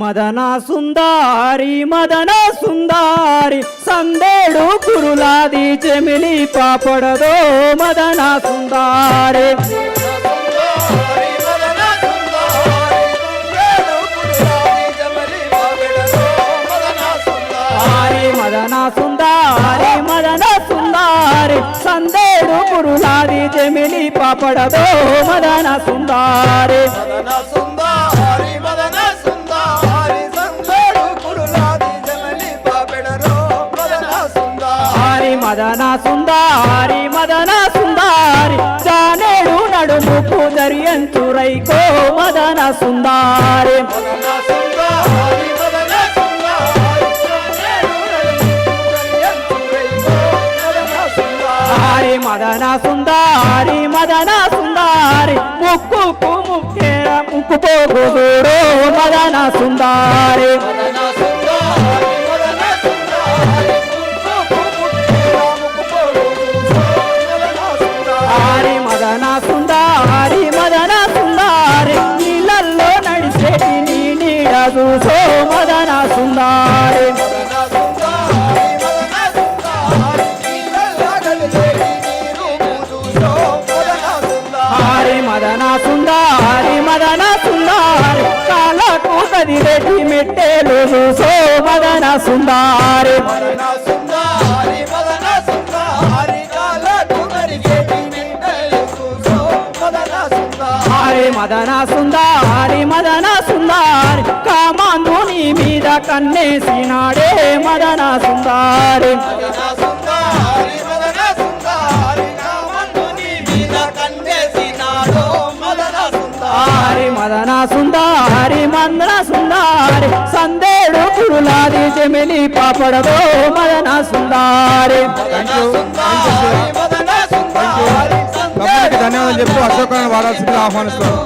మదన సుందారి మదన సుందారి సందేడు కురులాది చెమిలి పాపడదో మదన సుందారి. మదన సుందారి మదన సుందారి సందేడు కురులాది చెమిలి పాపడదో మదన సుందారి. మదన మదన సుందారి మదన సుందారి జానేడు నడుముకు దర్యంచురైకో మదన సుందారి. మదన సుందారి మదన సుందారి మదన ముక్కు ఆరి మదన సుందారి. సుందారి హరి మదన సుందారి మదన సుందారి ఆరి మదన సుందారి కాలకు కదిరెడ్డి మెట్టేలు చూసో మదన సుందారి. మదన సుందారి మదన సుందారి కాలకు కన్నేసినాడే మదన సుందారి మదన సుందారి మదన సుందారి మందన సుందారి సందేడు కురులాది చెమిలి పాపడదో మదన సుందారి ధన్యవాదాలు చెప్పు అశోకాన్ని వాడాల్సిందిగా ఆహ్వానిస్తాను